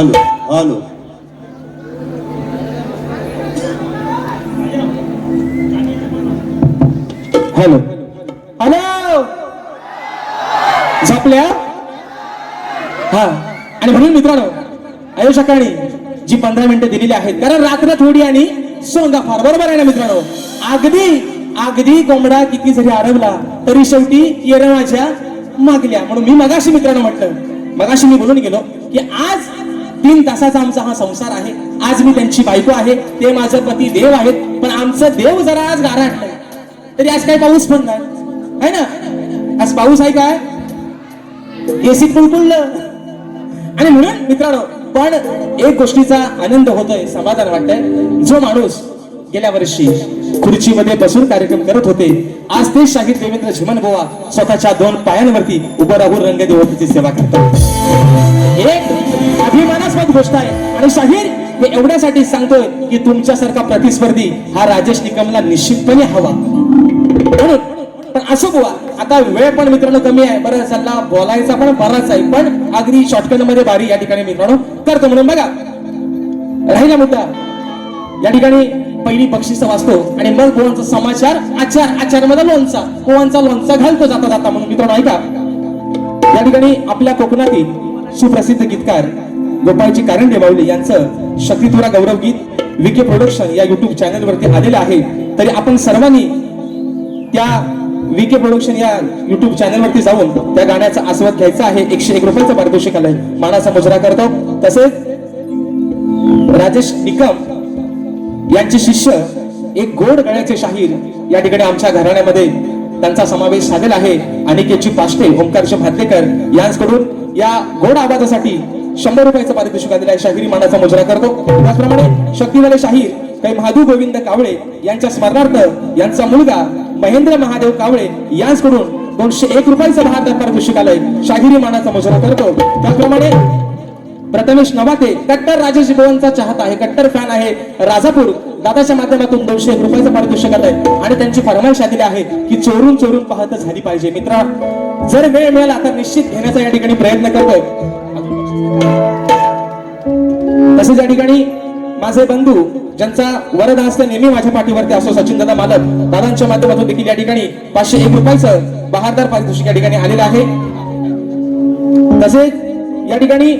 Hello hello hello hello झापल्या हा आणि म्हणून मित्रांनो आयुष्याकाळी जी पंधरा मिनिटं दिलेली आहेत कारण रात्र थोडी आणि सोंगा फार. बरोबर आहे ना मित्रांनो? अगदी अगदी कोंबडा किती जरी आरवला तरी शेवटी येरमाच्या मागल्या. म्हणून मी मगाशी मित्रांनो म्हटलं मगाशी मी बोलून गेलो की आज तीन तासाचा आमचा हा संसार आहे. आज मी त्यांची बायको आहे ते माझं पती देव आहेत पण आमचं देव जरा आज गाराटलंय तरी आज काय पाऊस पण नाही है ना? आज पाऊस आहे काय? एसीत कुलकुललं आणि म्हणून मित्रांनो पण एक गोष्टीचा आनंद होतोय समाधान वाटतंय. जो माणूस गेल्या वर्षी खुर्चीमध्ये बसून कार्यक्रम करत होते आज ते शाहीर देवेंद्र झिमन बोवा स्वतःच्या दोन पायांवरती उभं राहून रंगदेवतेची सेवा करतात. एक अभिमानास्पद गोष्ट आहे. आणि शाहीर हे एवढ्यासाठी सांगतोय की तुमच्यासारखा प्रतिस्पर्धी हा राजेश निकमला निश्चितपणे हवा. म्हणून पण असो बुवा आता वेळ पण मित्रांनो कमी आहे. बरं सल्ला बोलायचा पण बराच आहे. पण अगदी शॉर्टकटमध्ये भारी या ठिकाणी मित्रांनो करतो म्हणून बघा. राहिला मुद्दा. या ठिकाणी पहिली बक्षिस वाचतो आणि मग गोवांचा समाचार आचार आचारमध्ये लोणचा. गोवांचा लोणचा घालतो जाता जाता म्हणून मित्रांनो ऐका. या ठिकाणी आपल्या कोकणातील सुप्रसिद्ध गीतकार गोपाळजी कारंडे माऊली यांचं शक्तिथोरा गौरव गीत विके प्रोडक्शन या युट्यूब चॅनल वरती आलेलं आहे. तरी आपण सर्वांनी त्या विके प्रोडक्शन या युट्यूब चॅनल वरती जाऊन त्या गाण्याचा आस्वाद घ्यायचा आहे. एकशे एक रुपयाचं पारितोषिक आलंय. मानाचा मुजरा करतो. तसेच राजेश निकम यांचे शिष्य एक गोड गळ्याचे शाहीर या ठिकाणी आमच्या घराण्यामध्ये त्यांचा समावेश झालेला आहे. अनिकेतची पाष्टे ओंकारचे भातलेकर यांकडून या गोड आवाजासाठी शंभर रुपयाचं पारितोषिक आलेलं आहे शाहिरी मानाचा मुजरा करतो. त्याचप्रमाणे शक्तीवाले शाहीर काही महादू गोविंद कावळे यांच्या स्मरणार्थ यांचा मुलगा महेंद्र महादेव कावळे यांकडून दोनशे एक रुपयाचं बहात्तर पारितोषिक आलंय शाहिरी मानाचा मुजरा करतो. त्याचप्रमाणे प्रथमेश नवाते कट्टर राजेश बोवांचा चाहता आहे कट्टर फॅन आहे राजापूर. दादाच्या माध्यमातून दोनशे एक रुपयाचं पारितोषिक आलंय आणि त्यांची फरमाईश आलेली आहे की चोरून चोरून पाहत झाली पाहिजे. मित्रा जर वेळ मिळाला तर निश्चित घेण्याचा या ठिकाणी प्रयत्न करतोय. तसेच या ठिकाणी माझे बंधू ज्यांचा वरद हस्त नेहमी माझ्या पाठीवरती असो सचिन दादा मालक दादांच्या माध्यमातून देखील या ठिकाणी पाचशे एक रुपयाचं बहादर पारितोषिक या ठिकाणी आलेलं आहे. तसेच या ठिकाणी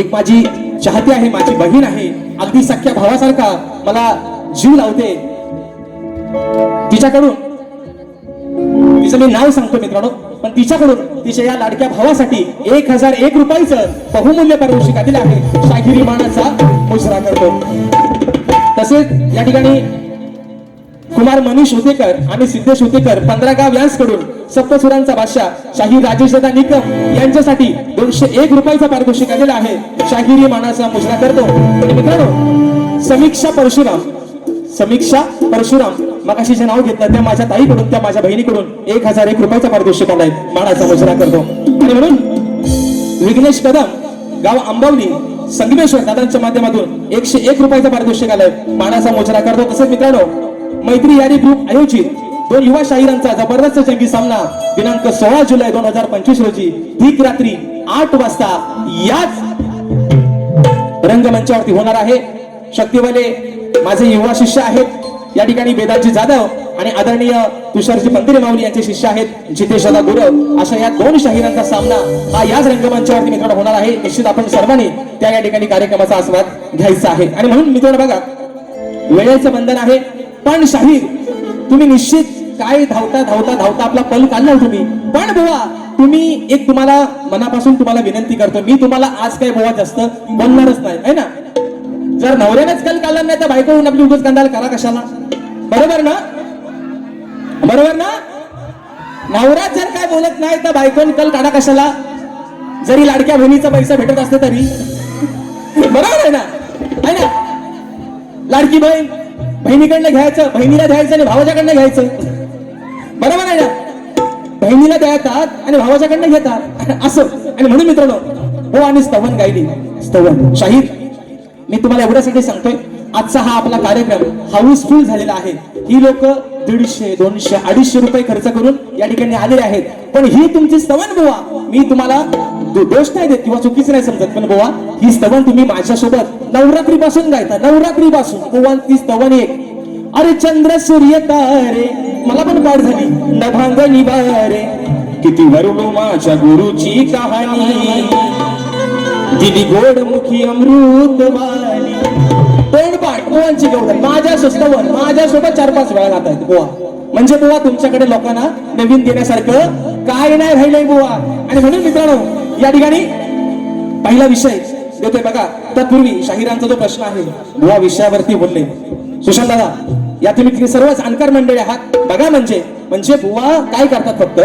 एक माझी चाहती आहे माझी बहीण आहे अगदी सख्या भावासारखा मला जीव लावते. तिच्याकडून तिचं मी नाव सांगतो मित्रांनो. पण तिच्याकडून तिच्या या लाडक्या भावासाठी एक हजार एक रुपयाचं बहुमूल्य पारितोषिक दिलं आहे. शाहिरी मानाचा मुजरा करतो. तसेच या ठिकाणी कुमार मनीष होतेकर आणि सिद्धेश होतेकर पंधरा गाव यांसकडून सप्तसुरांचा बादशाह शाहीर राजेश दादा निकम यांच्यासाठी दोनशे एक रुपयाचा पारितोषिक आलेला आहे. शाहिरी मानाचा मुजरा करतो. मित्रांनो समीक्षा परशुराम समीक्षा परशुराम मगाशी जे नाव घेतलं त्या माझ्या ताईकडून त्या माझ्या बहिणीकडून एक हजार एक रुपयाचा पारितोषिक आलाय मानाचा मुजरा करतो. आणि म्हणून विघ्नेश कदम गाव आंबवली संगमेश्वर दादांच्या माध्यमातून एकशे एक रुपयाचा पारितोषिक आलाय मानाचा मोजरा करतो. तसंच मित्रांनो मैत्री यारी ग्रुप आयोजित दोन युवा शाहिरांचा जबरदस्त जंगी सामना दिनांक सोळा जुलै दोन हजार पंचवीस रोजी ठीक रात्री आठ वाजता याच रंगमंचावरती होणार आहे. शक्तीवाले माझे युवा शिष्य आहेत. या ठिकाणी वेदांची जाधव आणि आदरणीय तुषारजी पंदिरे माऊली यांचे शिष्य आहेत जितेश दादा गुरव. अशा या दोन शाहिरांचा सामना हा याच रंगमंचावरती मित्रांनो होणार आहे. निश्चित आपण सर्वांनी त्या या ठिकाणी कार्यक्रमाचा आस्वाद घ्यायचा आहे. आणि म्हणून मित्रांनो बघा वेळेचं बंधन आहे पण शाहीर तुम्ही निश्चित काय धावता धावता धावता आपला पल काढला तुम्ही? पण बुवा तुम्ही एक तुम्हाला मनापासून तुम्हाला विनंती करतो मी तुम्हाला आज काय बुवा जास्त बोलणारच नाही है ना? जर नवऱ्यानेच कल काढला नाही तर बायको होऊन आपली उगच कांदाल करा कशाला? बरोबर ना? बरोबर ना? नवरा जर काय बोलत नाही तर बायकोन कल काढा कशाला? जरी लाडक्या बहिणीचा पैसा भेटत असते तरी. बरोबर आहे ना? आहे ना? लाडकी बहीण बहिणीकडनं घ्यायचं बहिणीला द्यायचं आणि भावाच्याकडनं घ्यायचं. बरोबर आहे ना? बहिणीला द्यायतात आणि भावाच्याकडनं घेतात. असं. आणि म्हणून मित्रांनो हो आणि स्तवन गायली. स्तवन शाहीर. मी तुम्हाला एवढ्यासाठी सांगतोय आजचा हा आपला कार्यक्रम हाऊसफुल झालेला आहे. ही लोक दीडशे दोनशे अडीचशे रुपये खर्च करून या ठिकाणी आलेले आहेत. पण ही तुमची स्तवन बुवा मी तुम्हाला दोष नाही देत किंवा चुकीच नाही समजत पण बुवा ही स्तवन तुम्ही माझ्यासोबत नवरात्री पासून गायता नवरात्री पासून बुवा ती स्तवन एक. अरे चंद्र सूर्य तारे मला पण पाठ झाली. नभांग निवारे किती वरुण माझ्या गुरुची कहाणी. दिली गोड मुखी अमृत वाली. तोंडपाठ गोवांची गौड माझ्या सोबत माझ्यासोबत चार पाच वेळा जात आहेत गोवा म्हणजे बुवा तुमच्याकडे लोकांना नवीन देण्यासारखं काय नाही राहिलंय बुवा. आणि म्हणून मित्रांनो या ठिकाणी पहिला विषय देतोय बघा. तत्पूर्वी शाहिरांचा जो प्रश्न आहे बुवा विषयावरती बोलले. सुशांत दादा या तुम्ही सर्वच सर्व जाणकार मंडळी आहात. बघा म्हणजे म्हणजे बुवा काय करतात फक्त?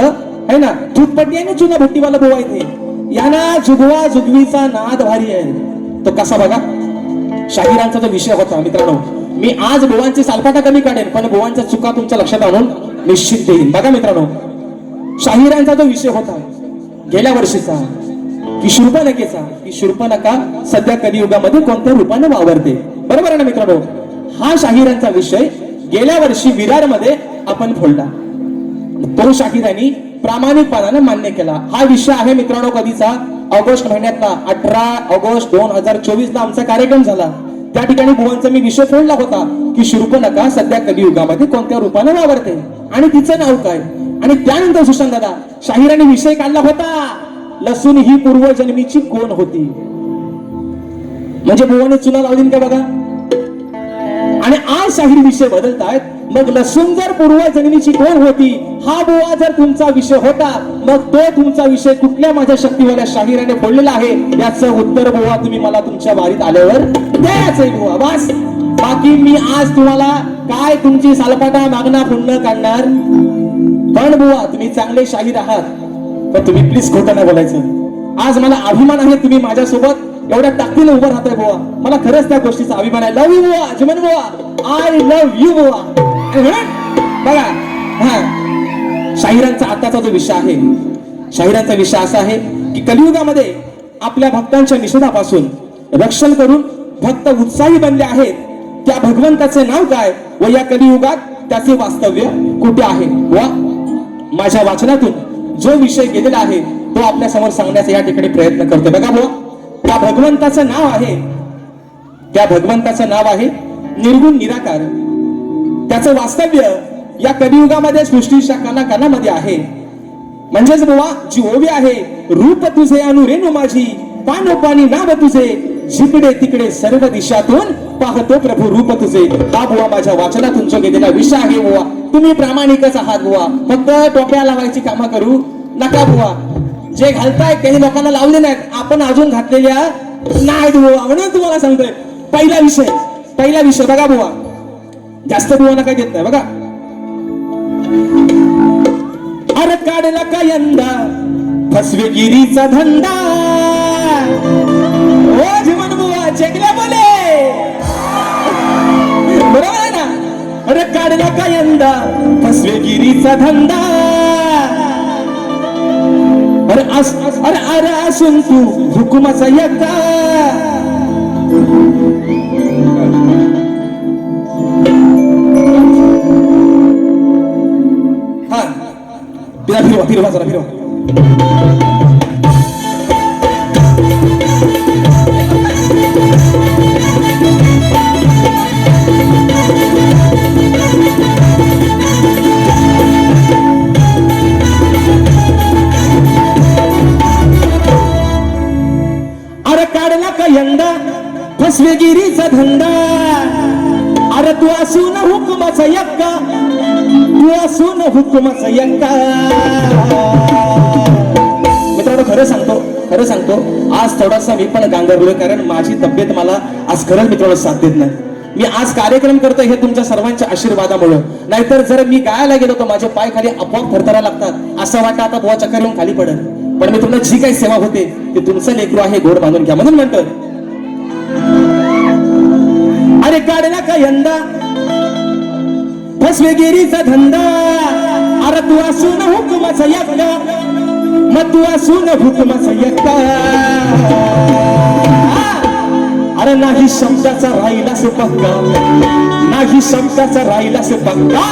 है ना? दूधपट्टी आणि चुना भट्टीवाला बुवा इथे. यांना जुगवा जुगवीचा नाद भारी आहे. तो कसा बघा? शाहिरांचा जो विषय होता मित्रांनो मी आज गोवांची सालपाटा कमी काढेन पण गोवांच्या चुका तुमच्या लक्षात आणून निश्चित देईन. बघा मित्रांनो शाहिरांचा जो विषय होता गेल्या वर्षीचा की शूर्पणखेचा की शूर्पणखा सध्या कलियुगामध्ये कोणत्या रूपाने वावरते? बरोबर आहे ना मित्रांनो? हा शाहिरांचा विषय गेल्या वर्षी विरारमध्ये आपण फोडला. तो शाहिरांनी प्रामाणिकपणाने मान्य केला. हा विषय आहे मित्रांनो कधीचा. ऑगस्ट महिन्यातला अठरा ऑगस्ट दोन हजार चोवीस ला आमचा कार्यक्रम झाला. त्या ठिकाणी भुवनचा मी विषय फोडला होता की शूर्पणखा सध्या कलियुगामध्ये कोणत्या रूपाने वावरते? आणि तिचं नाव काय? आणि त्यानंतर सुशांत दादा शाहिराने विषय काढला होता. लसूण ही पूर्वजन्मीची कोण होती? म्हणजे भुवाने चुना लावली का बघा? आणि आज शाहीर विषय बदलतायत. मग लसूण जर पूर्व जमिनीची कोण होती हा बुवा जर तुमचा विषय होता मग तो तुमचा विषय कुठल्या माझ्या शक्तीवाल्या शाहिराने फोडलेला आहे याचं उत्तर बुवा तुम्ही मला तुमच्या वारीत आल्यावर द्यायचंय बुवा बस. बाकी मी आज तुम्हाला काय तुमची सालपाटा मागणा पुन्हा काढणार? पण बुवा तुम्ही चांगले शाहीर आहात. पण तुम्ही प्लीज खोटं बोलायचं. आज मला अभिमान आहे तुम्ही माझ्यासोबत एवढ्या ताकदीने उभं राहताय बुवा. मला खरंच त्या गोष्टीचा अभिमान आहे. लव यू बुवा अजमन बुवा. आय लव्ह यू बुवा. म्हणून बघा. हा. शाहिरांचा आताचा जो विषय आहे शाहिरांचा विषय असा आहे की कलियुगामध्ये आपल्या भक्तांच्या निषेधापासून रक्षण करून भक्त उत्साही बनले आहेत. त्या भगवंताचे नाव काय व या कलियुगात त्याचे वास्तव्य कुठे आहे? वा माझ्या वाचनातून जो विषय गेलेला आहे तो आपल्यासमोर सांगण्याचा या ठिकाणी प्रयत्न करतो बघा बुवा त्या भगवंताचं नाव आहे त्या भगवंताचं नाव आहे निर्गुण निराकार. त्याचं वास्तव्य या कलियुगामध्ये सृष्टीच्या कानाकानामध्ये आहे. म्हणजेच बुवा जी ओवी आहे. रूप तुझे अनु रेणू माझी. पानोपानी नाव तुझे. जिकडे तिकडे सर्व दिशातून पाहतो प्रभू रूप तुझे. हा बुवा माझ्या वाचनातून जो गेलेला विषय आहे बुवा. तुम्ही प्रामाणिकच आहात बुवा. फक्त टोप्या लावायची कामं करू नका बुवा. जे घालताय काही लोकांना लावले नाहीत. आपण अजून घातलेल्या नाही बुवा. म्हणून तुम्हाला सांगतोय पहिला विषय पहिला विषय बघा बुवा. जास्त बुवाना काय देत नाही बघा. अरे काढला का यंदा? फसवेगिरीचा धंदा. ओ जीवन बुवा चेकल्या बोले बरोबर आहे ना? अरे काढला का यंदा? फसवेगिरीचा धंदा. अरे अस अरे अरे असून तू हुकुमाचा यक्का तिला फिरवा फिरवा जरा फिरवा अरे काढला का यंदा? फसवेगिरीचा धंदा. अरे तू असून हुकुमाचा यक्का. असून हुकुमाचा यक्का मित्रांनो खरं सांगतो खरं सांगतो आज थोडासा मी पण गांगरलोय कारण माझी तब्येत मला आज खरंच मित्रांनो साथ देत नाही. मी आज कार्यक्रम करतो हे तुमच्या सर्वांच्या आशीर्वादामुळे. नाहीतर जर मी गायला गेलो तर माझे पाय खाली आपोआप थरथरा लागतात. असं वाटतं आता बुवा चक्कर येऊन खाली पडेल. पण मी तुम्हाला जी काही सेवा होते ते तुमचं लेकरू आहे गोड बांधून घ्या म्हणून म्हणतो अरे काढला का यंदा? फसवेगिरीचा धंदा. अरे तू असून हुकुमाचा यक्का मग तू असून हुकुमाचा यक्का अरे नाही शब्दाचा राहिला से पक्का नाही शब्दाचा राहिला से पक्का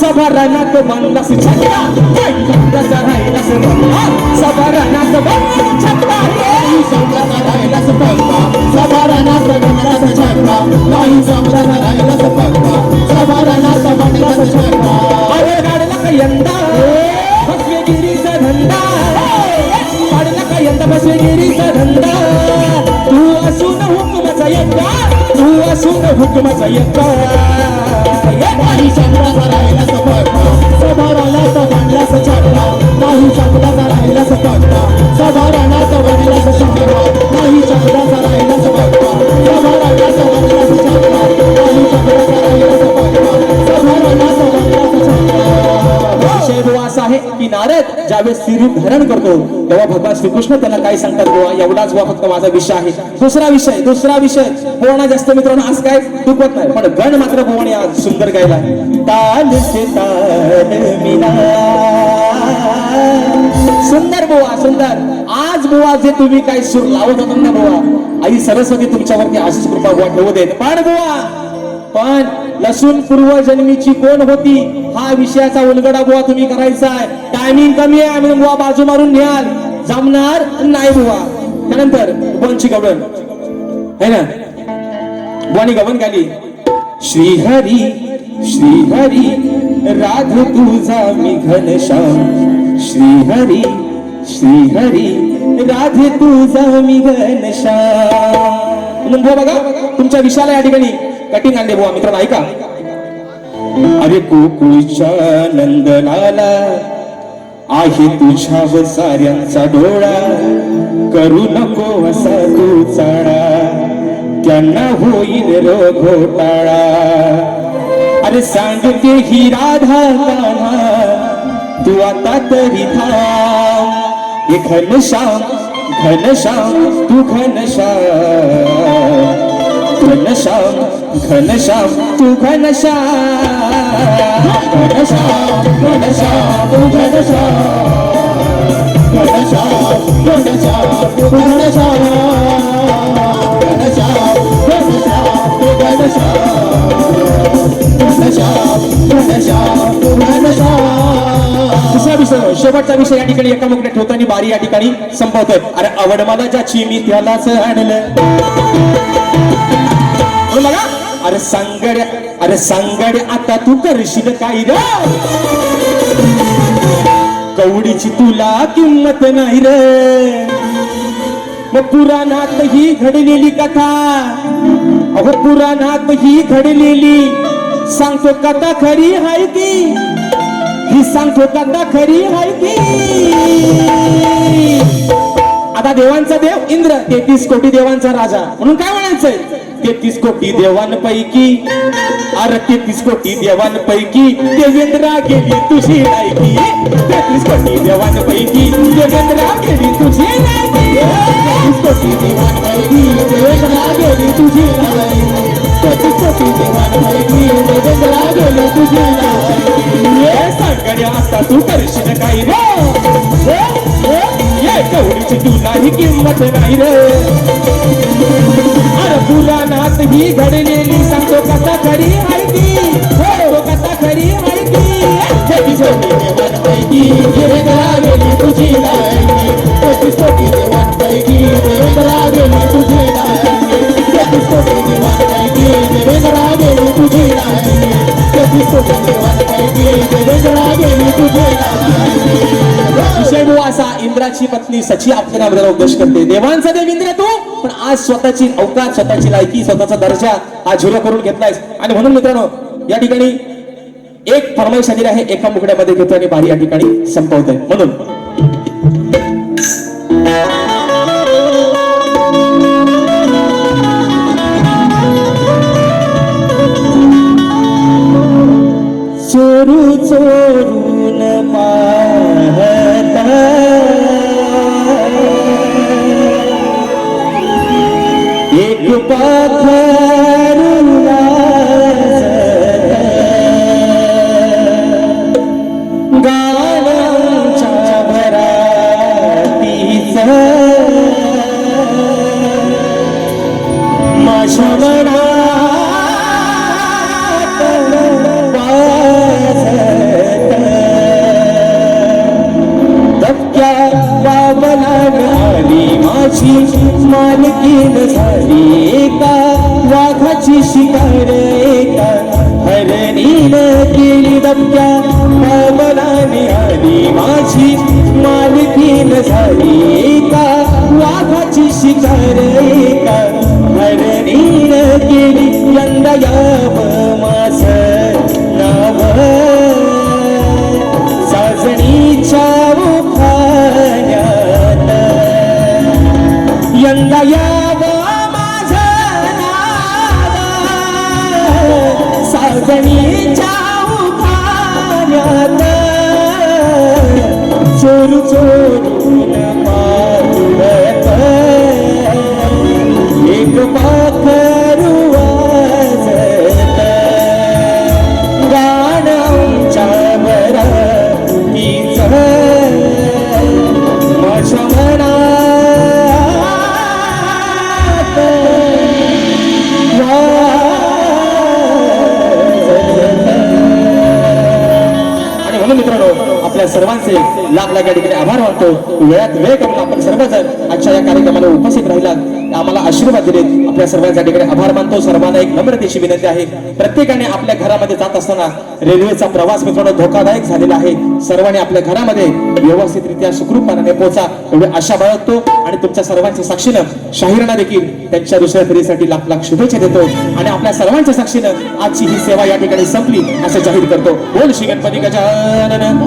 सभा रानात मानला से छक्का शब्दाचा राहिला से पक्का सभा रानात बांधला से छक्का नाही शब्दाचा राहिला से पक्का सभा रानात मानला से छक्का नाही शब्दाचा राहिला सुंदर हुकमाचा येतो काही शब्दाचा राहिला सपटतो समोर आला तर म्हणलास छाटला काही शब्दाचा राहिला सपटतो समोर आला तर म्हणलास छाटला काही शब्दाचा राहिला सपटतो समोर आला तर म्हणलास छाटला काही शब्दाचा राहिला सपटतो समोर आला तर म्हणलास छाटला विषय आहे की नारद ज्यावेळेस सिरी धारण करतो तेव्हा भगवान श्रीकृष्ण त्यांना काय सांगतात गोवा एवढाच बुवा फक्त माझा विषय आहे. दुसरा विषय दुसरा विषय. पोवाणा जास्त मित्रांनो आज काय दुखत नाही पण गण मात्र पोवाणे आज सुंदर गायला ताल से ताल सुंदर गोवा सुंदर. आज बुवा जे तुम्ही काय सूर लावत होता ना गोवा आई सरस्वती तुमच्यावरती आशीष कृपा बुवा ठेवू देत. पण बुवा पण लसूण पूर्वजन्मीची कोण होती? हा विषयाचा उलगडा बुवा तुम्ही करायचा आहे. टायमिंग कमी आहे आम्ही बुवा बाजू मारून न्याल. जमणार नाही बुवा. त्यानंतर बुवांची गवळण है ना? बुवानी गवण गाली श्रीहरी श्रीहरी राध तुझा मी घनश्याम श्रीहरी श्रीहरी राध तुझा मी घनश्याम म्हणून बघा तुमच्या विषयाला या ठिकाणी कठीण आणले बुवा मित्रांनो ऐका. अरे गोकुळच्या नंदनाला आहे तुझ्यावर साऱ्यांचा डोळा. करू नको असा तू चाळा त्यांना होईल रो घोटाळा. अरे सांगते ही राधा कान्हा तू आता तरी थांब. हे घनश्याम घनश्याम तू घनश्याम. घनश्याम घनश्याम तू घनश्याम. घनश्याम घनश्याम तू घनश्याम घनश्याम घनश्याम तू घनश्याम घनश्याम घनश्याम तू घनश्याम घनश्याम घनश्याम तू घनश्याम दुसरा विषय शेवटचा विषय या ठिकाणी एका मुकडे ठेवताना बारी या ठिकाणी संपवतोय. अरे आवड मला ज्याची मी त्यालाच आणलं. बघा अरे सांगड्या अरे सांगड्या आता तू करशील काय रे कवडीची तुला किंमत नाही रे. मग पुराणात ही घडलेली कथा. अहो पुराणात ही घडलेली सांगतो कथा खरी हाय ती ही सांगतो कथा खरी हाय ती आता देवांचा देव इंद्र तेहतीस कोटी देवांचा राजा. म्हणून काय म्हणायचंय? तेहतीस कोटी देवांपैकी अरे तेहतीस कोटी देवांपैकी देवेंद्रा गेली तुझी लायकी. तेहतीस कोटी देवांपैकी देवेंद्रा गेली तुझी लायकी. तेहतीस कोटी देवांपैकी देवेंद्रा गेली तुझी लायकी. तेहतीस कोटी देवांपैकी देवेंद्रा गेली तुझी लायकी. सांगड्या आता तू करशील काय रे. ये कवडीची तुलाही किंमत नाही रे अरे पुराणात ही घडलेली सांगतो कथा खरी माहिती हो कथा खरी माहिती तेहतीस कोटी देवांपैकी देवेंद्रा गेली तुझी लायकी तेहतीस कोटी देवांपैकी देवेंद्रा गेली तुझी लायकी तेहतीस कोटी देवांपैकी देवेंद्रा गेली तुझी लायकी तेहतीस कोटी देवांपैकी देवेंद्रा गेली तुझी लायकी विषय असा इंद्राची पत्नी सची आपल्याला नावाला उपदेश करते. देवांचा देव इंद्र तू पण आज स्वतःची अवकाश स्वतःची लायकी स्वतःचा दर्जा हा झिरो करून घेतलायस आणि म्हणून मित्रांनो या ठिकाणी एक फरमाईश आलेली आहे एका मुकड्यामध्ये घेतो आणि बारी या ठिकाणी संपवतोय. म्हणून. चोरू चोरू यंदा यावं माझं नाव चोर उखाण्यात आपल्या सर्वांचे लाख लाख या ठिकाणी आभार मानतो. वेळात वेळ करून आपण सर्वजण आजच्या या कार्यक्रमाला उपस्थित राहिलात. आम्हाला आशीर्वाद दिलेत. आपल्या सर्वांच्या ठिकाणी आभार मानतो. सर्वांना एक नम्रतेची विनंती आहे. प्रत्येकाने आपल्या घरामध्ये जात असताना रेल्वेचा प्रवास मित्रांनो धोकादायक झालेला आहे. सर्वांनी आपल्या घरामध्ये व्यवस्थितरित्या सुखरूपपणाने पोहोचा एवढी आशा बाळगतो आणि तुमच्या सर्वांच्या साक्षीनं शाहिरांना देखील त्यांच्या दुसऱ्या फेरीसाठी लाख लाख शुभेच्छा देतो. आणि आपल्या सर्वांच्या साक्षीनं आजची ही सेवा या ठिकाणी संपली असं जाहीर करतो. बोल श्री गणपती गजानन